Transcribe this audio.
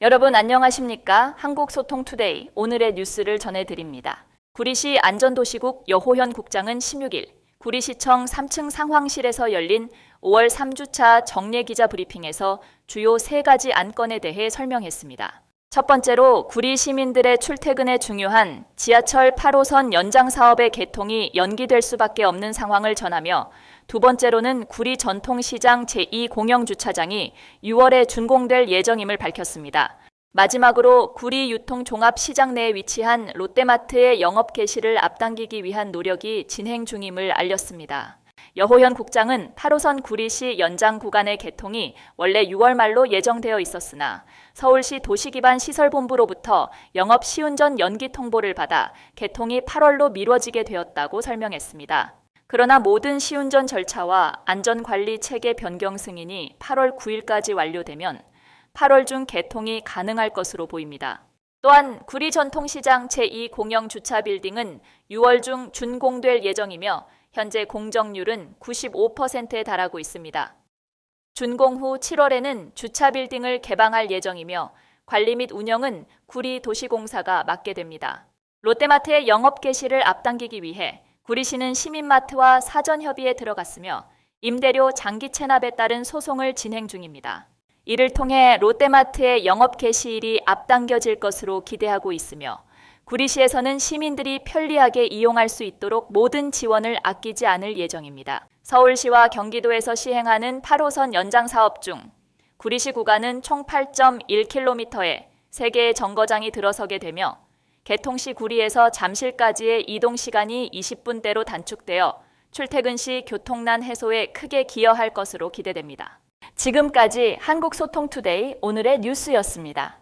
여러분 안녕하십니까? 한국소통투데이 오늘의 뉴스를 전해드립니다. 구리시 안전도시국 여호현 국장은 16일 구리시청 3층 상황실에서 열린 5월 3주차 정례 기자 브리핑에서 주요 3가지 안건에 대해 설명했습니다. 첫 번째로 구리 시민들의 출퇴근에 중요한 지하철 8호선 연장 사업의 개통이 연기될 수밖에 없는 상황을 전하며 두 번째로는 구리 전통시장 제2공영주차장이 6월에 준공될 예정임을 밝혔습니다. 마지막으로 구리 유통 종합 시장 내에 위치한 롯데마트의 영업 개시를 앞당기기 위한 노력이 진행 중임을 알렸습니다. 여호현 국장은 8호선 구리시 연장 구간의 개통이 원래 6월 말로 예정되어 있었으나 서울시 도시기반 시설본부로부터 영업 시운전 연기 통보를 받아 개통이 8월로 미뤄지게 되었다고 설명했습니다. 그러나 모든 시운전 절차와 안전관리 체계 변경 승인이 8월 9일까지 완료되면 8월 중 개통이 가능할 것으로 보입니다. 또한 구리 전통시장 제2공영 주차 빌딩은 6월 중 준공될 예정이며 현재 공정률은 95%에 달하고 있습니다. 준공 후 7월에는 주차 빌딩을 개방할 예정이며 관리 및 운영은 구리 도시공사가 맡게 됩니다. 롯데마트의 영업 개시를 앞당기기 위해 구리시는 시민마트와 사전 협의에 들어갔으며 임대료 장기 체납에 따른 소송을 진행 중입니다. 이를 통해 롯데마트의 영업 개시일이 앞당겨질 것으로 기대하고 있으며 구리시에서는 시민들이 편리하게 이용할 수 있도록 모든 지원을 아끼지 않을 예정입니다. 서울시와 경기도에서 시행하는 8호선 연장 사업 중 구리시 구간은 총 8.1km에 3개의 정거장이 들어서게 되며 개통 시 구리에서 잠실까지의 이동 시간이 20분대로 단축되어 출퇴근 시 교통난 해소에 크게 기여할 것으로 기대됩니다. 지금까지 한국소통투데이 오늘의 뉴스였습니다.